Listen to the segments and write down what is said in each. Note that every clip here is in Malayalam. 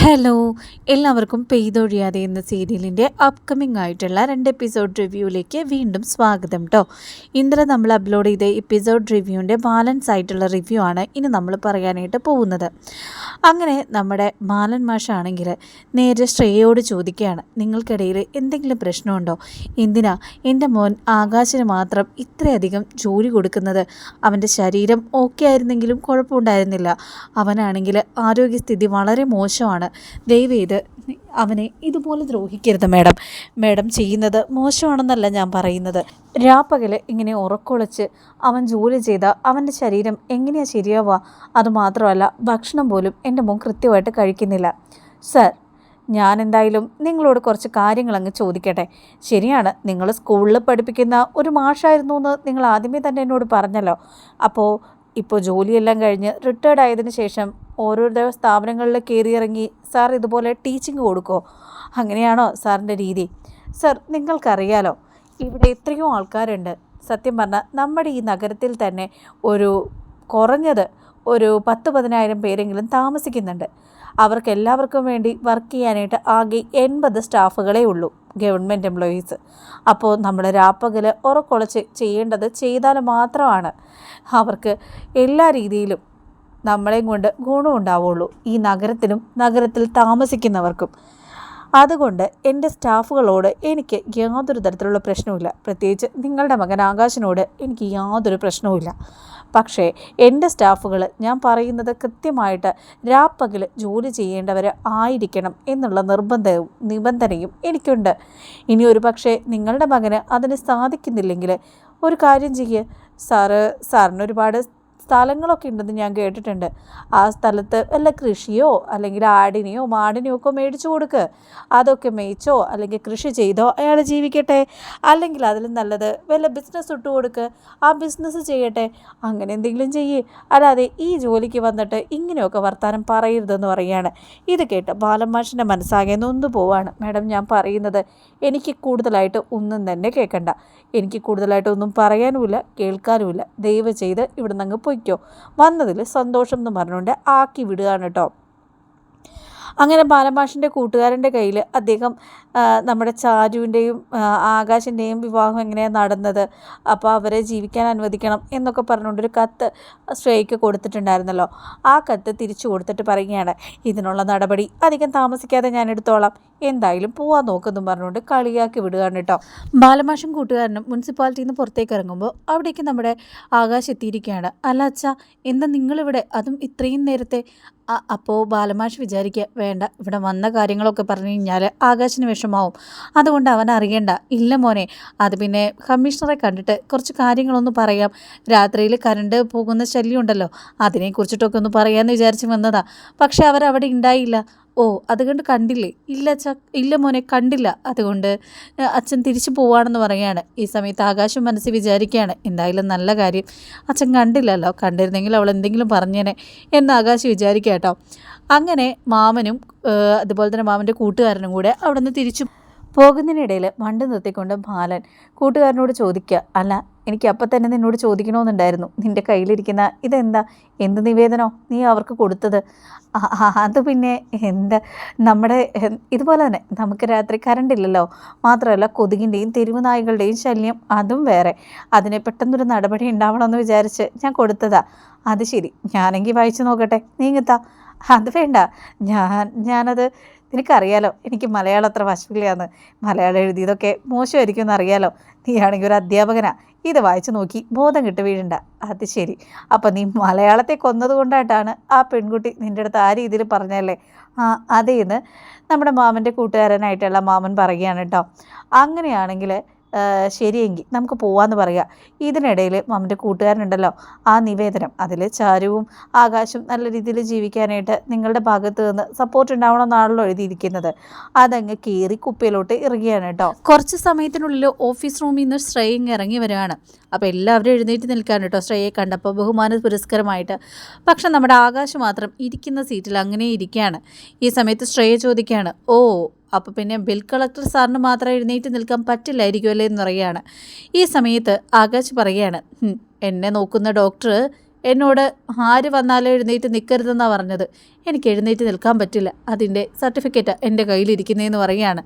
ഹലോ എല്ലാവർക്കും പെയ്തൊഴിയാതെ എന്ന സീരിയലിന്റെ അപ്കമിംഗ് ആയിട്ടുള്ള രണ്ട് എപ്പിസോഡ് റിവ്യൂവിലേക്ക് വീണ്ടും സ്വാഗതം കേട്ടോ ഇന്നലെ നമ്മൾ അപ്ലോഡ് ചെയ്ത എപ്പിസോഡ് റിവ്യൂവിന്റെ ബാലൻസ് ആയിട്ടുള്ള റിവ്യൂ ആണ് ഇനി നമ്മൾ പറയാനായിട്ട് പോകുന്നത്. അങ്ങനെ നമ്മുടെ ബാലൻ മാഷാണെങ്കിൽ നേരെ ശ്രേയയോട് ചോദിക്കുകയാണ് നിങ്ങൾക്കിടയിൽ എന്തെങ്കിലും പ്രശ്നമുണ്ടോ? എന്തിനാ എന്റെ മോൻ ആകാശിന് മാത്രം ഇത്രയധികം ജോലി കൊടുക്കുന്നത്? അവന്റെ ശരീരം ഓക്കെ ആയിരുന്നെങ്കിലും കുഴപ്പമുണ്ടായിരുന്നില്ല. അവനാണെങ്കിൽ ആരോഗ്യസ്ഥിതി വളരെ മോശമാണ്. ദയവേത് അവനെ ഇതുപോലെ ദ്രോഹിക്കരുത് മാഡം. മാഡം ചെയ്യുന്നത് മോശമാണെന്നല്ല ഞാൻ പറയുന്നത്. രാപ്പകൽ ഇങ്ങനെ ഉറക്കൊളിച്ച് അവൻ ജോലി ചെയ്ത അവന്റെ ശരീരം എങ്ങനെയാണ് ശരിയാവുക? അതുമാത്രമല്ല ഭക്ഷണം പോലും എന്റെ മോൻ കൃത്യമായിട്ട് കഴിക്കുന്നില്ല. സർ ഞാൻ എന്തായാലും നിങ്ങളോട് കുറച്ച് കാര്യങ്ങൾ അങ്ങ് ചോദിക്കട്ടെ. ശരിയാണ് നിങ്ങൾ സ്കൂളിൽ പഠിപ്പിക്കുന്ന ഒരു മാഷായിരുന്നു എന്ന് നിങ്ങൾ ആദ്യമേ തന്നെ എന്നോട് പറഞ്ഞല്ലോ. അപ്പോൾ ഇപ്പോൾ ജോലിയെല്ലാം കഴിഞ്ഞ് റിട്ടയർഡ് ആയതിനു ശേഷം ഓരോരോ സ്ഥാപനങ്ങളിൽ കയറിയിറങ്ങി സാർ ഇതുപോലെ ടീച്ചിങ് കൊടുക്കുമോ അങ്ങനെയാണോ സാറിന്റെ രീതി? സർ നിങ്ങൾക്കറിയാലോ ഇവിടെ എത്രയോ ആൾക്കാരുണ്ട്. സത്യം പറഞ്ഞാൽ നമ്മുടെ ഈ നഗരത്തിൽ തന്നെ ഒരു കുറഞ്ഞത് ഒരു പത്ത് പതിനായിരം പേരെങ്കിലും താമസിക്കുന്നുണ്ട്. അവർക്ക് എല്ലാവർക്കും വേണ്ടി വർക്ക് ചെയ്യാനായിട്ട് ആകെ എൺപത് സ്റ്റാഫുകളേ ഉള്ളൂ ഗവൺമെന്റ് എംപ്ലോയീസ് അപ്പോൾ നമ്മൾ രാപ്പകൽ ഉറക്കൊളച്ച് ചെയ്യേണ്ടത് ചെയ്താൽ മാത്രമാണ്. അവർക്ക് എല്ലാ രീതിയിലും നമ്മളെയും കൊണ്ട് ഗുണമുണ്ടാവുള്ളൂ ഈ നഗരത്തിലും നഗരത്തിൽ താമസിക്കുന്നവർക്കും. അതുകൊണ്ട് എന്റെ സ്റ്റാഫുകളോട് എനിക്ക് യാതൊരു തരത്തിലുള്ള പ്രശ്നവുമില്ല. പ്രത്യേകിച്ച് നിങ്ങളുടെ മകൻ ആകാശിനോട് എനിക്ക് യാതൊരു പ്രശ്നവുമില്ല. പക്ഷേ എന്റെ സ്റ്റാഫുകൾ ഞാൻ പറയുന്നത് കൃത്യമായിട്ട് രാപ്പകൽ ജോലി ചെയ്യേണ്ടവർ ആയിരിക്കണം എന്നുള്ള നിർബന്ധവും നിബന്ധനയും എനിക്കുണ്ട്. ഇനി ഒരു പക്ഷേ നിങ്ങളുടെ മകന് അതിന് സാധിക്കുന്നില്ലെങ്കിൽ ഒരു കാര്യം ചെയ്യുക സാറ് സാറിന് ഒരുപാട് സ്ഥലങ്ങളൊക്കെ ഉണ്ടെന്ന് ഞാൻ കേട്ടിട്ടുണ്ട്. ആ സ്ഥലത്ത് വല്ല കൃഷിയോ അല്ലെങ്കിൽ ആടിനെയോ മാടിനെയോ ഒക്കെ മേടിച്ചു കൊടുക്ക്. അതൊക്കെ മേയിച്ചോ അല്ലെങ്കിൽ കൃഷി ചെയ്തോ അയാൾ ജീവിക്കട്ടെ. അല്ലെങ്കിൽ അതിലും നല്ലത് വല്ല ബിസിനസ് ഇട്ട് കൊടുക്ക്. ആ ബിസിനസ് ചെയ്യട്ടെ. അങ്ങനെ എന്തെങ്കിലും ചെയ്യേ. അല്ലാതെ ഈ ജോലിക്ക് വന്നിട്ട് ഇങ്ങനെയൊക്കെ വർത്താനം പറയരുതെന്ന് പറയുകയാണ്. ഇത് കേട്ട് ബാലമാഷിന്റെ മനസ്സാകെ നൊന്നു പോവാണ്. മാഡം ഞാൻ പറയുന്നത് എനിക്ക് കൂടുതലായിട്ട് ഒന്നും തന്നെ കേൾക്കണ്ട. എനിക്ക് കൂടുതലായിട്ട് ഒന്നും പറയാനുമില്ല കേൾക്കാനുമില്ല. ദയവ് ചെയ്ത് ഇവിടെ നിന്ന് അങ്ങ് പൊയ്ക്കോ വന്നതിൽ സന്തോഷം എന്ന് പറഞ്ഞുകൊണ്ട് ആക്കി വിടുകയാണ് കേട്ടോ. അങ്ങനെ ബാലഭാഷന്റെ കൂട്ടുകാരന്റെ കയ്യിൽ അദ്ദേഹം നമ്മുടെ ചാരുവിന്റെയും ആകാശിന്റെയും വിവാഹം എങ്ങനെയാണ് നടന്നത്? അപ്പോൾ അവരെ ജീവിക്കാൻ അനുവദിക്കണം എന്നൊക്കെ പറഞ്ഞുകൊണ്ടൊരു കത്ത് ശ്രേയയ്ക്ക് കൊടുത്തിട്ടുണ്ടായിരുന്നല്ലോ. ആ കത്ത് തിരിച്ചു കൊടുത്തിട്ട് പറയുകയാണ് ഇതിനുള്ള നടപടി അധികം താമസിക്കാതെ ഞാൻ എടുത്തോളാം. എന്തായാലും പോവാൻ നോക്കുന്നു പറഞ്ഞുകൊണ്ട് കളിയാക്കി വിടുകയാണ് കേട്ടോ ബാലമാഷും കൂട്ടുകാരനും മുനിസിപ്പാലിറ്റിയിൽ നിന്ന് പുറത്തേക്ക് ഇറങ്ങുമ്പോൾ അവിടേക്ക് നമ്മുടെ ആകാശ് എത്തിയിരിക്കുകയാണ്. അല്ല അച്ഛാ എന്താ നിങ്ങളിവിടെ? അതും ഇത്രയും നേരത്തെ? അപ്പോൾ ബാലമാഷ് വിചാരിക്കുക വേണ്ട ഇവിടെ വന്ന കാര്യങ്ങളൊക്കെ പറഞ്ഞു കഴിഞ്ഞാൽ ആകാശിന് വിഷമാവും അതുകൊണ്ട് അവൻ അറിയണ്ട. ഇല്ല മോനെ അത് പിന്നെ കമ്മീഷണറെ കണ്ടിട്ട് കുറച്ച് കാര്യങ്ങളൊന്ന് പറയാം. രാത്രിയിൽ കരണ്ട് പോകുന്ന ശല്യം ഉണ്ടല്ലോ അതിനെക്കുറിച്ചിട്ടൊക്കെ ഒന്ന് പറയാമെന്ന് വിചാരിച്ച് വന്നതാ. പക്ഷെ അവരവിടെ ഉണ്ടായില്ല ഓ അതുകൊണ്ട് കണ്ടില്ലേ? ഇല്ല അച്ഛ ഇല്ല മോനെ കണ്ടില്ല. അതുകൊണ്ട് അച്ഛൻ തിരിച്ചു പോവാണെന്ന് പറയാണ്. ഈ സമയത്ത് ആകാശം മനസ്സിൽ വിചാരിക്കുകയാണ് എന്തായാലും നല്ല കാര്യം. അച്ഛൻ കണ്ടില്ലല്ലോ. കണ്ടിരുന്നെങ്കിൽ അവൾ എന്തെങ്കിലും പറഞ്ഞേനെ എന്ന് ആകാശം വിചാരിക്കുക കേട്ടോ അങ്ങനെ മാമനും അതുപോലെ തന്നെ മാമന്റെ കൂട്ടുകാരനും കൂടെ അവിടെ നിന്ന് തിരിച്ചു പോകുന്നതിനിടയിൽ വണ്ടി നിർത്തിക്കൊണ്ട് ബാലൻ കൂട്ടുകാരനോട് ചോദിക്കുക അല്ല എനിക്ക് അപ്പം തന്നെ നിന്നോട് ചോദിക്കണമെന്നുണ്ടായിരുന്നു. നിന്റെ കയ്യിലിരിക്കുന്ന ഇതെന്താ? എന്ത് നിവേദനോ? നീ അവർക്ക് കൊടുത്തത്? അത് പിന്നെ എന്താ? നമ്മുടെ ഇതുപോലെ തന്നെ നമുക്ക് രാത്രി കറണ്ട് ഇല്ലല്ലോ. മാത്രമല്ല കൊതുകിന്റെയും തെരുവുനായ്കളുടെയും ശല്യം അതും വേറെ. അതിനെ പെട്ടെന്നൊരു നടപടി ഉണ്ടാവണമെന്ന് വിചാരിച്ച് ഞാൻ കൊടുത്തതാ. അത് ശരി. ഞാനെങ്കിൽ വായിച്ചു നോക്കട്ടെ. നീങ്ങത്താ അത് വേണ്ട. ഞാൻ ഞാനത് നിനക്കറിയാലോ എനിക്ക് മലയാളം അത്ര വശമില്ലാന്ന്. മലയാളം എഴുതിയതൊക്കെ മോശമായിരിക്കും എന്ന് അറിയാലോ നീയാണെങ്കിൽ ഒരു അധ്യാപകനാ. ഇത് വായിച്ചു നോക്കി ബോധം കിട്ടു വീഴണ്ട. അത് ശരി. അപ്പം നീ മലയാളത്തെ കൊന്നത് കൊണ്ടായിട്ടാണ് ആ പെൺകുട്ടി നിന്റെ അടുത്ത് ആ രീതിയിൽ പറഞ്ഞല്ലേ ആ അതേന്ന് നമ്മുടെ മാമന്റെ കൂട്ടുകാരനായിട്ടുള്ള മാമൻ പറയുകയാണ് കേട്ടോ. അങ്ങനെയാണെങ്കിൽ ശരിയെങ്കിൽ നമുക്ക് പോവാന്ന് പറയുക ഇതിനിടയിൽ മമ്മന്റെ കൂട്ടുകാരനുണ്ടല്ലോ ആ നിവേദനം. അതിൽ ചാരുവും ആകാശും നല്ല രീതിയിൽ ജീവിക്കാനായിട്ട് നിങ്ങളുടെ ഭാഗത്ത് നിന്ന് സപ്പോർട്ട് ഉണ്ടാവണമെന്നാണല്ലോ എഴുതിയിരിക്കുന്നത്. അതങ്ങ് കീറി കുപ്പിയിലോട്ട് ഇറങ്ങിയാണ് കേട്ടോ. കുറച്ച് സമയത്തിനുള്ളിൽ ഓഫീസ് റൂമിൽ നിന്ന് ശ്രേയ ഇറങ്ങി വരികയാണ്. അപ്പോൾ എല്ലാവരും എഴുന്നേറ്റ് നിൽക്കാൻ കേട്ടോ. ശ്രേയെ കണ്ടപ്പോൾ ബഹുമാന പുരസ്കരമായിട്ട്. പക്ഷെ നമ്മുടെ ആകാശ് മാത്രം ഇരിക്കുന്ന സീറ്റിൽ അങ്ങനെ ഇരിക്കുകയാണ്. ഈ സമയത്ത് ശ്രേയ ചോദിക്കുകയാണ് ഓ അപ്പോൾ പിന്നെ ബിൽ കളക്ടർ സാറിന് മാത്രം എഴുന്നേറ്റ് നിൽക്കാൻ പറ്റില്ലായിരിക്കുമല്ലേ എന്ന് പറയുകയാണ്. ഈ സമയത്ത് ആകാശ് പറയുകയാണ് എന്നെ നോക്കുന്ന ഡോക്ടർ എന്നോട് ആര് വന്നാലും എഴുന്നേറ്റ് നിൽക്കരുതെന്നാണ് പറഞ്ഞത്. എനിക്ക് എഴുന്നേറ്റ് നിൽക്കാൻ പറ്റില്ല. അതിന്റെ സർട്ടിഫിക്കറ്റ് എന്റെ കയ്യിലിരിക്കുന്നതെന്ന് പറയുകയാണ്.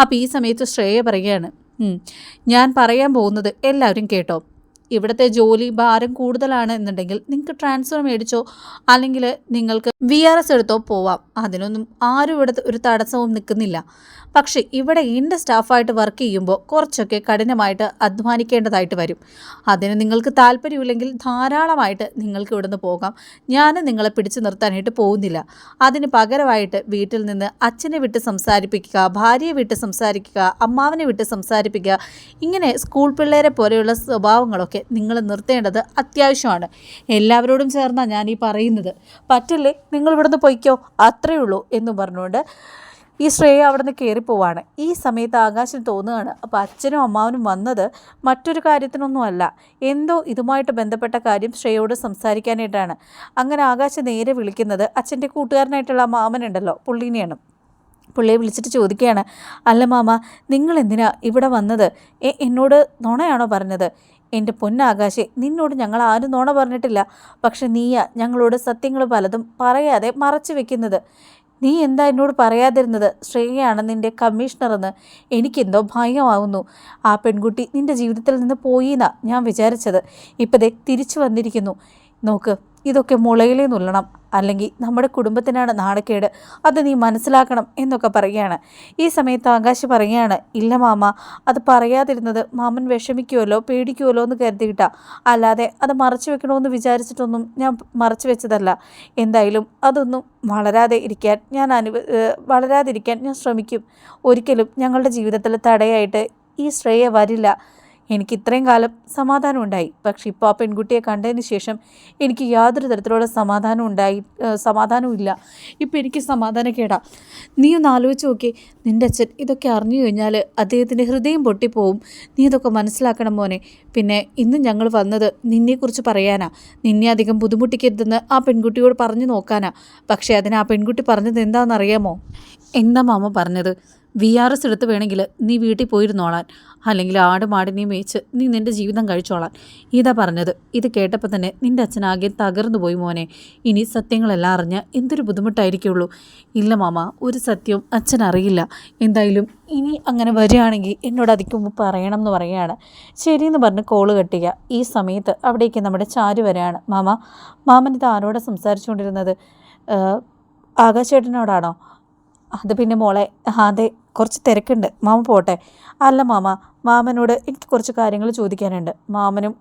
അപ്പോൾ ഈ സമയത്ത് ശ്രേയ പറയുകയാണ് ഞാൻ പറയാൻ പോകുന്നത് എല്ലാവരും കേട്ടോ. ഇവിടുത്തെ ജോലി ഭാരം കൂടുതലാണ് എന്നുണ്ടെങ്കിൽ നിങ്ങൾക്ക് ട്രാൻസ്ഫർ മേടിച്ചോ അല്ലെങ്കിൽ നിങ്ങൾക്ക് വി ആർ എസ് എടുത്തോ പോവാം. അതിനൊന്നും ആരും ഇവിടുത്തെ ഒരു തടസ്സവും നിൽക്കുന്നില്ല. പക്ഷേ ഇവിടെ എന്റെ സ്റ്റാഫായിട്ട് വർക്ക് ചെയ്യുമ്പോൾ കുറച്ചൊക്കെ കഠിനമായിട്ട് അധ്വാനിക്കേണ്ടതായിട്ട് വരും. അതിന് നിങ്ങൾക്ക് താല്പര്യമില്ലെങ്കിൽ ധാരാളമായിട്ട് നിങ്ങൾക്ക് ഇവിടുന്ന് പോകാം. ഞാൻ നിങ്ങളെ പിടിച്ചു നിർത്താനായിട്ട് പോകുന്നില്ല. അതിന് പകരമായിട്ട് വീട്ടിൽ നിന്ന് അച്ഛനെ വിട്ട് സംസാരിപ്പിക്കുക ഭാര്യയെ വിട്ട് സംസാരിക്കുക അമ്മാവനെ വിട്ട് സംസാരിപ്പിക്കുക ഇങ്ങനെ സ്കൂൾ പിള്ളേരെ പോലെയുള്ള സ്വഭാവങ്ങളൊക്കെ നിങ്ങൾ നിർത്തേണ്ടത് അത്യാവശ്യമാണ്. എല്ലാവരോടും ചേർന്നാണ് ഞാൻ ഈ പറയുന്നത്. പറ്റില്ലേ? നിങ്ങൾ ഇവിടുന്ന് പൊയ്ക്കോ. അത്രയേ ഉള്ളൂ എന്ന് പറഞ്ഞുകൊണ്ട് ഈ ശ്രേയ അവിടെ നിന്ന് കയറിപ്പോവാണ് ഈ സമയത്ത് ആകാശം തോന്നുകയാണ് അപ്പോൾ അച്ഛനും അമ്മാവനും വന്നത് മറ്റൊരു കാര്യത്തിനൊന്നുമല്ല എന്തോ ഇതുമായിട്ട് ബന്ധപ്പെട്ട കാര്യം ശ്രേയോട് സംസാരിക്കാനായിട്ടാണ്. അങ്ങനെ ആകാശം നേരെ വിളിക്കുന്നത് അച്ഛന്റെ കൂട്ടുകാരനായിട്ടുള്ള മാമനുണ്ടല്ലോ പുള്ളീനെയാണ്. പുള്ളിയെ വിളിച്ചിട്ട് ചോദിക്കുകയാണ് അല്ല മാമ നിങ്ങൾ എന്തിനാ ഇവിടെ വന്നത്? എന്നോട് നുണയാണോ പറഞ്ഞത്? എന്റെ പൊന്നാകാശെ നിന്നോട് ഞങ്ങൾ ആരും നോണ പറഞ്ഞിട്ടില്ല. പക്ഷെ നീയാ ഞങ്ങളോട് സത്യങ്ങൾ പലതും പറയാതെ മറച്ചു വെക്കുന്നത്. നീ എന്താ എന്നോട് പറയാതിരുന്നത്? ശ്രേയയാണ് നിന്റെ കമ്മീഷണറെന്ന്. എനിക്കെന്തോ ഭയമാവുന്നു. ആ പെൺകുട്ടി നിന്റെ ജീവിതത്തിൽ നിന്ന് പോയിന്നാ ഞാൻ വിചാരിച്ചത്. ഇപ്പതേ തിരിച്ചു വന്നിരിക്കുന്നു. നോക്ക് ഇതൊക്കെ മുളയിലേ നുള്ളണം. അല്ലെങ്കിൽ നമ്മുടെ കുടുംബത്തിനാണ് നാണക്കേട് അത് നീ മനസ്സിലാക്കണം എന്നൊക്കെ പറയുകയാണ്. ഈ സമയത്ത് ആകാശ് പറയുകയാണ് ഇല്ല മാമ അത് പറയാതിരുന്നത് മാമൻ വിഷമിക്കുമല്ലോ പേടിക്കുമല്ലോ എന്ന് കരുതിയിട്ടാ. അല്ലാതെ അത് മറച്ചു വെക്കണമെന്ന് വിചാരിച്ചിട്ടൊന്നും ഞാൻ മറച്ചു വെച്ചതല്ല. എന്തായാലും അതൊന്നും വളരാതെ ഇരിക്കാൻ ഞാൻ അനുവ വളരാതിരിക്കാൻ ഞാൻ ശ്രമിക്കും. ഒരിക്കലും ഞങ്ങളുടെ ജീവിതത്തിൽ തടയായിട്ട് ഈ ശ്രേയ വരില്ല. എനിക്ക് ഇത്രയും കാലം സമാധാനം ഉണ്ടായി. പക്ഷെ ഇപ്പോൾ ആ പെൺകുട്ടിയെ കണ്ടതിന് ശേഷം എനിക്ക് യാതൊരു തരത്തിലുള്ള സമാധാനം ഉണ്ടായി സമാധാനവും ഇല്ല. ഇപ്പോൾ എനിക്ക് സമാധാനം സമാധാനക്കേടാ നീ ഒന്ന് ആലോചിച്ച് നോക്കി നിന്റെ അച്ഛൻ ഇതൊക്കെ അറിഞ്ഞു കഴിഞ്ഞാൽ അദ്ദേഹത്തിന്റെ ഹൃദയം പൊട്ടിപ്പോവും. നീ ഇതൊക്കെ മനസ്സിലാക്കണം മോനെ. പിന്നെ ഇന്ന് ഞങ്ങൾ വന്നത് നിന്നെക്കുറിച്ച് പറയാനാ. നിന്നെ അധികം ബുദ്ധിമുട്ടിക്കരുതെന്ന് ആ പെൺകുട്ടിയോട് പറഞ്ഞു നോക്കാനാ. പക്ഷേ അതിന് ആ പെൺകുട്ടി പറഞ്ഞത് എന്താണെന്നറിയാമോ? എന്താ മാമ പറഞ്ഞത്? വി ആർ എസ് എടുത്ത് വേണമെങ്കിൽ നീ വീട്ടിൽ പോയിരുന്നോളാൻ. അല്ലെങ്കിൽ ആട് മാടിനെ മേച്ച് നീ നിന്റെ ജീവിതം കഴിച്ചോളാൻ. ഇതാ പറഞ്ഞത്. ഇത് കേട്ടപ്പോൾ തന്നെ നിന്റെ അച്ഛനാകെ തകർന്നു പോയി മോനെ. ഇനി സത്യങ്ങളെല്ലാം അറിഞ്ഞ് എന്തൊരു ബുദ്ധിമുട്ടായിരിക്കുള്ളൂ. ഇല്ല മാമ ഒരു സത്യവും അച്ഛൻ അറിയില്ല. എന്തായാലും ഇനി അങ്ങനെ വരികയാണെങ്കിൽ എന്നോട് അതിക്ക് പറയണം എന്ന് പറയുകയാണ്. ശരിയെന്ന് പറഞ്ഞ് കോൾ കെട്ടുക. ഈ സമയത്ത് അവിടേക്ക് നമ്മുടെ ചാരു വരെയാണ് മാമ മാമൻ ഇത് ആരോടെ സംസാരിച്ചുകൊണ്ടിരുന്നത്? ആകാശേട്ടനോടാണോ? അത് പിന്നെ മോളെ അതെ കുറച്ച് തിരക്കുണ്ട്. മാമ പോട്ടെ. അല്ല മാമ മാമനോട് എനിക്ക് കുറച്ച് കാര്യങ്ങൾ ചോദിക്കാനുണ്ട്. മാമനും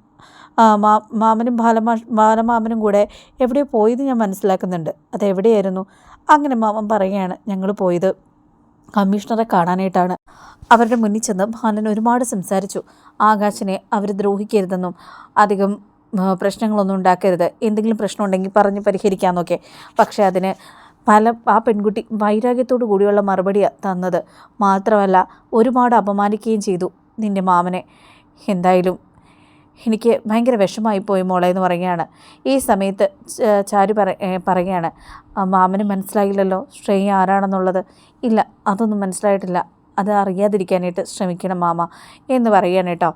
മാമനും ബാലമാ ബാലമാമനും കൂടെ എവിടെയോ പോയത് ഞാൻ മനസ്സിലാക്കുന്നുണ്ട്. അത് എവിടെയായിരുന്നു? അങ്ങനെ മാമൻ പറയുകയാണ് ഞങ്ങൾ പോയത് കമ്മീഷണറെ കാണാനായിട്ടാണ്. അവരുടെ മുന്നിൽ ചെന്ന് ബാലൻ ഒരുപാട് സംസാരിച്ചു. ആകാശിനെ അവർ ദ്രോഹിക്കരുതെന്നും അധികം പ്രശ്നങ്ങളൊന്നും ഉണ്ടാക്കരുത്. എന്തെങ്കിലും പ്രശ്നമുണ്ടെങ്കിൽ പറഞ്ഞ് പരിഹരിക്കാമെന്നൊക്കെ പക്ഷേ അതിന് പല ആ പെൺകുട്ടി വൈരാഗ്യത്തോടു കൂടിയുള്ള മറുപടിയാണ് തന്നത്. മാത്രമല്ല ഒരുപാട് അപമാനിക്കുകയും ചെയ്തു നിന്റെ മാമനെ. എന്തായാലും എനിക്ക് ഭയങ്കര വിഷമായി പോയി മോളെ എന്ന് പറയുകയാണ്. ഈ സമയത്ത് ചാരു പറ പറയുകയാണ് മാമന് മനസ്സിലായില്ലല്ലോ ശ്രേയ ആരാണെന്നുള്ളത്? ഇല്ല അതൊന്നും മനസ്സിലായിട്ടില്ല. അത് അറിയാതിരിക്കാനായിട്ട് ശ്രമിക്കണം മാമ എന്ന് പറയുകയാണ് കേട്ടോ.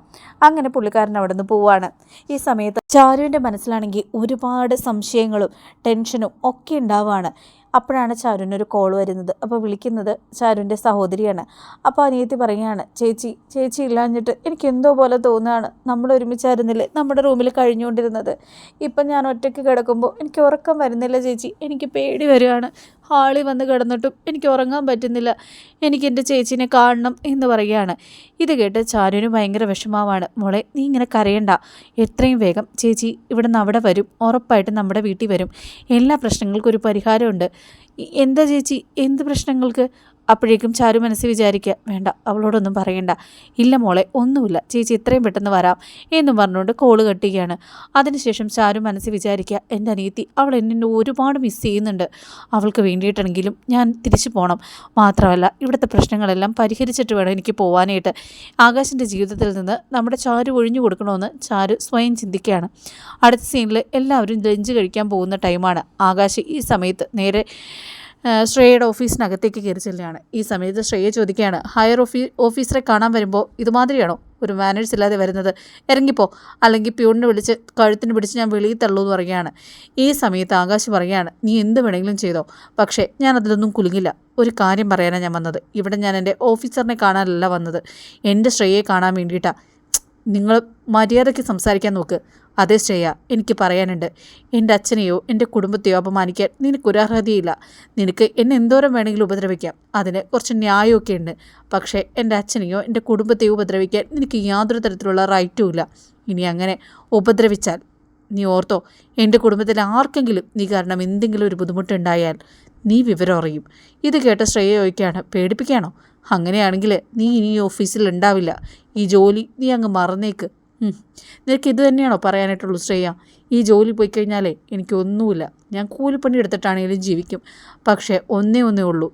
അങ്ങനെ പുള്ളിക്കാരൻ അവിടെ നിന്ന് പോവാണ്. ഈ സമയത്ത് ചാരുവിന്റെ മനസ്സിലാണെങ്കിൽ ഒരുപാട് സംശയങ്ങളും ടെൻഷനും ഒക്കെ ഉണ്ടാവുകയാണ് അപ്പോഴാണ് ചാരുവിനൊരു കോൾ വരുന്നത്. അപ്പോൾ വിളിക്കുന്നത് ചാരുവിന്റെ സഹോദരിയാണ്. അപ്പോൾ അനിയത്തി പറയുകയാണ് ചേച്ചി ചേച്ചി ഇല്ലാഞ്ഞിട്ട് എനിക്ക് എന്തോ പോലെ തോന്നുകയാണ്. നമ്മൾ ഒരുമിച്ചായിരുന്നില്ലേ? നമ്മുടെ റൂമിൽ കഴിഞ്ഞുകൊണ്ടിരുന്നത്. ഇപ്പം ഞാൻ ഒറ്റയ്ക്ക് കിടക്കുമ്പോൾ എനിക്ക് ഉറക്കം വരുന്നില്ല ചേച്ചി. എനിക്ക് പേടി വരികയാണ് ഹാളിൽ വന്ന് കിടന്നിട്ടും എനിക്ക് ഉറങ്ങാൻ പറ്റുന്നില്ല. എനിക്ക് എന്റെ ചേച്ചീനെ കാണണം എന്ന് പറയുകയാണ്. ഇത് കേട്ട് ചാനുവിന് ഭയങ്കര വിഷമമാണ്. മോളെ നീ ഇങ്ങനെ കരയണ്ട. എത്രയും വേഗം ചേച്ചി ഇവിടെ നിന്ന് അവിടെ വരും. ഉറപ്പായിട്ടും നമ്മുടെ വീട്ടിൽ വരും. എല്ലാ പ്രശ്നങ്ങൾക്കും ഒരു പരിഹാരമുണ്ട്. എന്താ ചേച്ചി? എന്ത് പ്രശ്നങ്ങൾക്ക്? അപ്പോഴേക്കും ചാരു മനസ്സ് വിചാരിക്കുക വേണ്ട അവളോടൊന്നും പറയണ്ട. ഇല്ല മോളെ ഒന്നുമില്ല. ചേച്ചി എത്രയും പെട്ടെന്ന് വരാം എന്നും പറഞ്ഞുകൊണ്ട് കോൾ കെട്ടുകയാണ്. അതിനുശേഷം ചാരു മനസ്സ് വിചാരിക്കുക എന്റെ അനിയത്തി അവൾ എന്നെ ഒരുപാട് മിസ് ചെയ്യുന്നുണ്ട്. അവൾക്ക് വേണ്ടിയിട്ടാണെങ്കിലും ഞാൻ തിരിച്ചു പോകണം മാത്രമല്ല ഇവിടുത്തെ പ്രശ്നങ്ങളെല്ലാം പരിഹരിച്ചിട്ട് വേണം എനിക്ക് പോകാനായിട്ട് ആകാശിന്റെ ജീവിതത്തിൽ നിന്ന് നമ്മുടെ ചാരു ഒഴിഞ്ഞു കൊടുക്കണമെന്ന് ചാരു സ്വയം ചിന്തിക്കുകയാണ്. അടുത്ത സീനിൽ എല്ലാവരും ലഞ്ച് കഴിക്കാൻ പോകുന്ന ടൈമാണ് ആകാശ് ഈ സമയത്ത് നേരെ ശ്രേയയുടെ ഓഫീസിനകത്തേക്ക് കയറി ചെല്ലുകയാണ്. ഈ സമയത്ത് ശ്രേയ ചോദിക്കുകയാണ് ഹയർ ഓഫീ ഓഫീസറെ കാണാൻ വരുമ്പോൾ ഇതുമാതിരിയാണോ? ഒരു മാനേഴ്സ് ഇല്ലാതെ വരുന്നത്. ഇറങ്ങിപ്പോ. അല്ലെങ്കിൽ പ്യൂണിനെ വിളിച്ച് കഴുത്തിന് പിടിച്ച് ഞാൻ വെളിയിൽ തള്ളൂ എന്ന് പറയുകയാണ്. ഈ സമയത്ത് ആകാശ് പറയുകയാണ് നീ എന്ത് വേണമെങ്കിലും ചെയ്തോ. പക്ഷേ ഞാൻ അതിലൊന്നും കുലുങ്ങില്ല. ഒരു കാര്യം പറയാനാണ് ഞാൻ വന്നത്. ഇവിടെ ഞാൻ എന്റെ ഓഫീസറിനെ കാണാനല്ല വന്നത്. എന്റെ ശ്രേയയെ കാണാൻ വേണ്ടിയിട്ടാണ് നിങ്ങൾ മര്യാദയ്ക്ക് സംസാരിക്കാൻ നോക്ക്. അതേ ശ്രേയ എനിക്ക് പറയാനുണ്ട്. എന്റെ അച്ഛനെയോ എന്റെ കുടുംബത്തെയോ അപമാനിക്കാൻ നിനക്കൊരർഹതയില്ല നിനക്ക് എന്നെ എന്തോരം വേണമെങ്കിലും ഉപദ്രവിക്കാം. അതിന് കുറച്ച് ന്യായമൊക്കെ ഉണ്ട്. പക്ഷേ എന്റെ അച്ഛനെയോ എന്റെ കുടുംബത്തെയോ ഉപദ്രവിക്കാൻ നിനക്ക് യാതൊരു തരത്തിലുള്ള റൈറ്റും ഇല്ല. ഇനി അങ്ങനെ ഉപദ്രവിച്ചാൽ നീ ഓർത്തോ എന്റെ കുടുംബത്തിൽ ആർക്കെങ്കിലും നീ കാരണം എന്തെങ്കിലും ഒരു ബുദ്ധിമുട്ടുണ്ടായാൽ നീ വിവരം അറിയും. ഇത് കേട്ട ശ്രേയോയ്ക്കാണ് പേടിപ്പിക്കാണോ അങ്ങനെയാണെങ്കിൽ നീ ഇനി ഓഫീസിൽ ഉണ്ടാവില്ല. ഈ ജോലി നീ അങ്ങ് മറന്നേക്ക്. നിനക്ക് ഇത് തന്നെയാണോ പറയാനായിട്ടുള്ളൂ ശ്രേയ? ഈ ജോലി പോയി കഴിഞ്ഞാലേ എനിക്കൊന്നുമില്ല. ഞാൻ കൂലിപ്പണി എടുത്തിട്ടാണെങ്കിലും ജീവിക്കും. പക്ഷേ ഒന്നേ ഒന്നേ ഉള്ളൂ.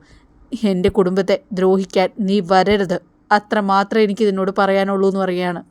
എന്റെ കുടുംബത്തെ ദ്രോഹിക്കാൻ നീ വരരുത്. അത്ര മാത്രമേ എനിക്ക് ഇതിനോട് പറയാനുള്ളൂ എന്ന് പറയുകയാണ്.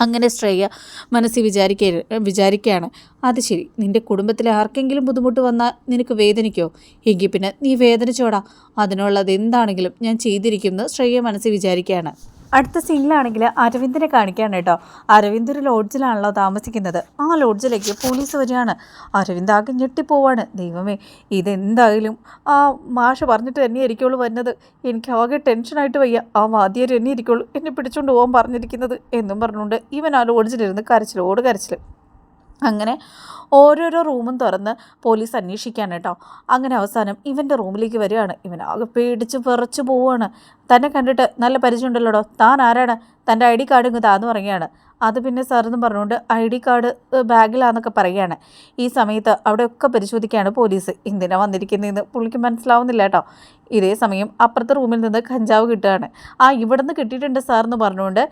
അങ്ങനെ ശ്രേയ മനസ്സിൽ വിചാരിക്ക വിചാരിക്കുകയാണ്. അത് ശരി. നിന്റെ കുടുംബത്തിലെ ആർക്കെങ്കിലും ബുദ്ധിമുട്ട് വന്നാൽ നിനക്ക് വേദനിക്കോ? എങ്കിൽ പിന്നെ നീ വേദനിച്ചോടാ. അതിനുള്ളത് എന്താണെങ്കിലും ഞാൻ ചെയ്തിരിക്കുമെന്ന് ശ്രേയ മനസ്സിൽ വിചാരിക്കുകയാണ്. അടുത്ത സീനിലാണെങ്കിൽ അരവിന്ദിനെ കാണിക്കാണ് കേട്ടോ. അരവിന്ദ് ഒരു ലോഡ്ജിലാണല്ലോ താമസിക്കുന്നത്. ആ ലോഡ്ജിലേക്ക് പോലീസ് വരികയാണ്. അരവിന്ദ് ആകെ ഞെട്ടിപ്പോവാണ്. ദൈവമേ ഇതെന്തായാലും ആ മാഷ് പറഞ്ഞിട്ട് തന്നെ ഇരിക്കുള്ളൂ വരുന്നത്. എനിക്ക് ആകെ ടെൻഷനായിട്ട് വയ്യ. ആ വാദ്യർ തന്നെ ഇരിക്കുള്ളൂ എന്നെ പിടിച്ചുകൊണ്ട് പോകാൻ പറഞ്ഞിരിക്കുന്നത് എന്നും പറഞ്ഞുകൊണ്ട് ഇവൻ ആ ലോഡ്ജിലിരുന്ന് കരച്ചിലോട് കരച്ചിൽ അങ്ങനെ ഓരോരോ റൂമും തുറന്ന് പോലീസ് അന്വേഷിക്കാൻ കേട്ടോ. അങ്ങനെ അവസാനം ഇവന്റെ റൂമിലേക്ക് വരികയാണ്. ഇവൻ ആകെ പേടിച്ച് വിറച്ച് പോവുകയാണ്. തന്നെ കണ്ടിട്ട് നല്ല പരിചയമുണ്ടല്ലോടോ? താൻ ആരാണ്? തന്റെ ഐ ഡി കാർഡ് ഇങ്ങ് താന്ന് പറയുകയാണ്. അത് പിന്നെ സാറെന്ന് പറഞ്ഞുകൊണ്ട് ഐ ഡി കാർഡ് ബാഗിലാന്നൊക്കെ പറയുകയാണ്. ഈ സമയത്ത് അവിടെയൊക്കെ പരിശോധിക്കുകയാണ് പോലീസ്. എന്തിനാണ് വന്നിരിക്കുന്നതെന്ന് പുള്ളിക്ക് മനസ്സിലാവുന്നില്ല കേട്ടോ. ഇതേ സമയം അപ്പുറത്തെ റൂമിൽ നിന്ന് കഞ്ചാവ് കിട്ടുകയാണ്. ആ ഇവിടെ നിന്ന് കിട്ടിയിട്ടുണ്ട് സാറെന്ന് പറഞ്ഞുകൊണ്ട്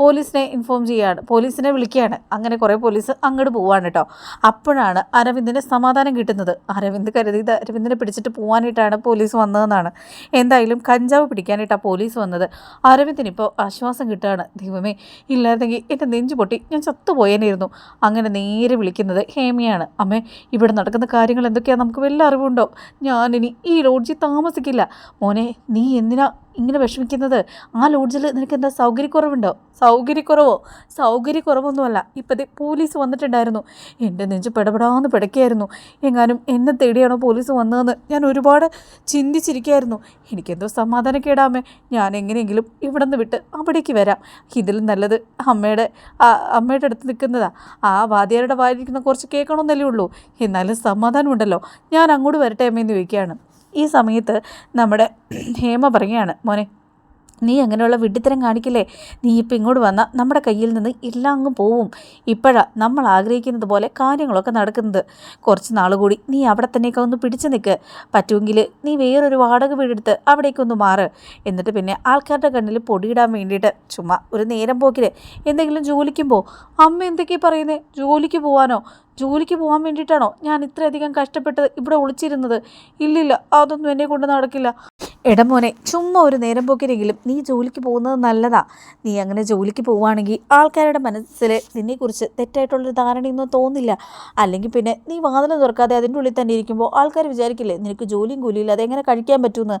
പോലീസിനെ ഇൻഫോം ചെയ്യുകയാണ്. പോലീസിനെ വിളിക്കുകയാണ്. അങ്ങനെ കുറേ പോലീസ് അങ്ങോട്ട് പോവാണ് കേട്ടോ. അപ്പോഴാണ് അരവിന്ദിന് സമാധാനം കിട്ടുന്നത്. അരവിന്ദ് കരുതിയത് അരവിന്ദിനെ പിടിച്ചിട്ട് പോകാനായിട്ടാണ് പോലീസ് വന്നതെന്നാണ്. എന്തായാലും കഞ്ചാവ് പിടിക്കാനായിട്ടാണ് പോലീസ് വന്നത്. അരവിന്ദിനിപ്പോൾ ആശ്വാസം കിട്ടുകയാണ്. ദൈവമേ ഇല്ലായിരുന്നെങ്കിൽ എന്റെ നെഞ്ചു പൊട്ടി. ഞാൻ ചത്തുപോയേനായിരുന്നു. അങ്ങനെ നേരെ വിളിക്കുന്നത് ഹേമയാണ്. അമ്മേ ഇവിടെ നടക്കുന്ന കാര്യങ്ങൾ എന്തൊക്കെയാണ് നമുക്ക് വല്ല അറിവുണ്ടോ? ഞാനിനി ഈ ലോഡ്ജിൽ താമസിക്കില്ല. മോനെ നീ എന്തിനാ ഇങ്ങനെ വിഷമിക്കുന്നത്? ആ ലോഡ്ജിൽ നിനക്ക് എന്താ സൗകര്യക്കുറവുണ്ടോ? സൗകര്യക്കുറവോ? സൗകര്യക്കുറവൊന്നുമല്ല. ഇപ്പോഴത്തെ പോലീസ് വന്നിട്ടുണ്ടായിരുന്നു. എന്റെ നെഞ്ച് പെടപെടാന്ന് പിടയ്ക്കായിരുന്നു എങ്ങാനും എന്നെ തേടിയാണോ പോലീസ് വന്നതെന്ന് ഞാൻ ഒരുപാട് ചിന്തിച്ചിരിക്കുകയായിരുന്നു എനിക്കെന്തോ സമാധാനം സമാധാനക്കേടാമേ. ഞാൻ എങ്ങനെയെങ്കിലും ഇവിടെ നിന്ന് വിട്ട് അവിടേക്ക് വരാം. ഇതിലും നല്ലത് അമ്മയുടെ അമ്മയുടെ അടുത്ത് നിൽക്കുന്നതാ. ആ വാദ്യാരുടെ വായിരിക്കുന്ന കുറച്ച് കേൾക്കണമെന്നല്ലേ ഉള്ളൂ. എന്നാലും സമാധാനമുണ്ടല്ലോ. ഞാൻ അങ്ങോട്ട് വരട്ടെ അമ്മയെന്ന് ചോദിക്കുകയാണ്. ഈ സമയത്ത് നമ്മുടെ ഹേമ പറയുകയാണ് മോനെ നീ അങ്ങനെയുള്ള വിഡ്ഢിത്തരം കാണിക്കില്ലേ? നീ ഇപ്പം ഇങ്ങോട്ട് വന്നാൽ നമ്മുടെ കയ്യിൽ നിന്ന് എല്ലാം അങ്ങ് പോവും. ഇപ്പോഴാണ് നമ്മൾ ആഗ്രഹിക്കുന്നത് പോലെ കാര്യങ്ങളൊക്കെ നടക്കുന്നത്. കുറച്ച് നാൾ കൂടി നീ അവിടെ തന്നെയൊക്കെ ഒന്ന് പിടിച്ചു നിൽക്ക് പറ്റുമെങ്കിൽ നീ വേറൊരു വാടക വീടെടുത്ത് അവിടേക്കൊന്ന് മാറ്. എന്നിട്ട് പിന്നെ ആൾക്കാരുടെ കണ്ണിൽ പൊടിയിടാൻ വേണ്ടിയിട്ട് ചുമ്മാ ഒരു നേരം പോക്കിൽ എന്തെങ്കിലും ജോലിക്കും പോ. അമ്മ എന്തൊക്കെയാണ് പറയുന്നത് ജോലിക്ക് പോവാനോ? ജോലിക്ക് പോകാൻ വേണ്ടിയിട്ടാണോ ഞാൻ ഇത്രയധികം കഷ്ടപ്പെട്ട് ഇവിടെ ഒളിച്ചിരുന്നത്? ഇല്ലില്ല അതൊന്നും എന്നെ കൊണ്ട് നടക്കില്ല. എടമോനെ ചുമ്മാ ഒരു നേരം പോക്കിനെങ്കിലും നീ ജോലിക്ക് പോകുന്നത് നല്ലതാ. നീ അങ്ങനെ ജോലിക്ക് പോവുകയാണെങ്കിൽ ആൾക്കാരുടെ മനസ്സിൽ നിന്നെക്കുറിച്ച് തെറ്റായിട്ടുള്ളൊരു ധാരണയൊന്നും തോന്നില്ല. അല്ലെങ്കിൽ പിന്നെ നീ വാതിൽ തുറക്കാതെ അതിന്റെ ഉള്ളിൽ തന്നെ ഇരിക്കുമ്പോൾ ആൾക്കാർ വിചാരിക്കില്ലേ നിനക്ക് ജോലിയും കൂലിയില്ല അതെങ്ങനെ കഴിക്കാൻ പറ്റുമെന്ന്?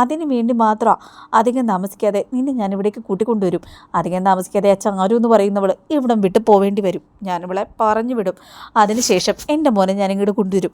അതിന് വേണ്ടി മാത്രമാണ് അധികം താമസിക്കാതെ നിന്നെ ഞാൻ ഇവിടേക്ക് കൂട്ടിക്കൊണ്ടുവരും. അധികം താമസിക്കാതെ ആ ചാരു എന്ന് പറയുന്നവൾ ഇവിടം വിട്ടു പോവേണ്ടി വരും. ഞാനിവളെ പറഞ്ഞു വിടും. അതിനുശേഷം എന്റെ മോനെ ഞാൻ ഇങ്ങോട്ട് കൊണ്ടുവരും.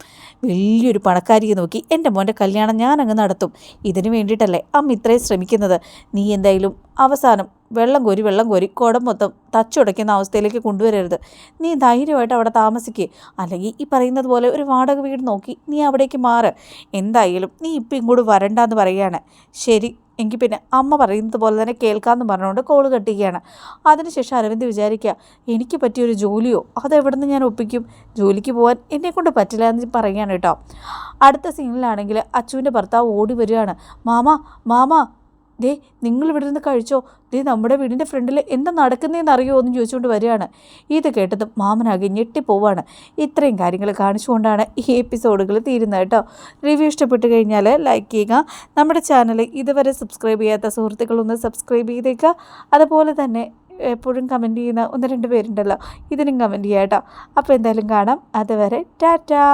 വലിയൊരു പണക്കാരിയെ നോക്കി എന്റെ മോന്റെ കല്യാണം ഞാൻ അങ്ങ് നടത്തും. ഇതിന് വേണ്ടിയിട്ടല്ലേ അമ്മ ഇത്രയും ശ്രമിക്കുന്നത്. നീ എന്തായാലും അവസാനം വെള്ളം കോരി വെള്ളം കോരി കുടം മൊത്തം തച്ചുടയ്ക്കുന്ന അവസ്ഥയിലേക്ക് കൊണ്ടുവരരുത്. നീ ധൈര്യമായിട്ട് അവിടെ താമസിക്കുക അല്ലെങ്കിൽ ഈ പറയുന്നത് പോലെ ഒരു വാടക വീട് നോക്കി നീ അവിടേക്ക് മാറ്. എന്തായാലും നീ ഇപ്പം ഇങ്ങോട്ട് വരണ്ടെന്ന് പറയുകയാണ്. ശരി എങ്കിൽ പിന്നെ അമ്മ പറയുന്നത് പോലെ തന്നെ കേൾക്കാമെന്ന് പറഞ്ഞുകൊണ്ട് കോൾ കട്ടിക്കുകയാണ്. അതിനുശേഷം അരവിന്ദ് വിചാരിക്കുക എനിക്ക് പറ്റിയൊരു ജോലിയോ? അതെവിടെ നിന്ന് ഞാൻ ഒപ്പിക്കും? ജോലിക്ക് പോകാൻ എന്നെക്കൊണ്ട് പറ്റില്ല എന്ന് പറയുകയാണ് കേട്ടോ. അടുത്ത സീനിലാണെങ്കിൽ അച്ചുവിന്റെ ഭർത്താവ് ഓടി വരികയാണ്. മാമ മാമ ദേ നിങ്ങൾ ഇവിടെ നിന്ന് കഴിച്ചോ. ദേ നമ്മുടെ വീടിന്റെ ഫ്രണ്ടിൽ എന്താ നടക്കുന്നതെന്ന് അറിയുമോ എന്ന് ചോദിച്ചുകൊണ്ട് വരികയാണ്. ഇത് കേട്ടത് മാമനാകെ ഞെട്ടിപ്പോവാണ്. ഇത്രയും കാര്യങ്ങൾ കാണിച്ചുകൊണ്ടാണ് ഈ എപ്പിസോഡുകൾ തീരുന്നത് കേട്ടോ. റിവ്യൂ ഇഷ്ടപ്പെട്ട് കഴിഞ്ഞാൽ ലൈക്ക് ചെയ്യുക. നമ്മുടെ ചാനൽ ഇതുവരെ സബ്സ്ക്രൈബ് ചെയ്യാത്ത സുഹൃത്തുക്കളൊന്ന് സബ്സ്ക്രൈബ് ചെയ്തേക്കുക അതുപോലെ തന്നെ എപ്പോഴും കമന്റ് ചെയ്യുന്ന ഒന്ന് രണ്ട് പേരുണ്ടല്ലോ. ഇതിനും കമന്റ് ചെയ്യാം കേട്ടോ. അപ്പോൾ എന്തായാലും കാണാം. അതുവരെ ടാറ്റാ!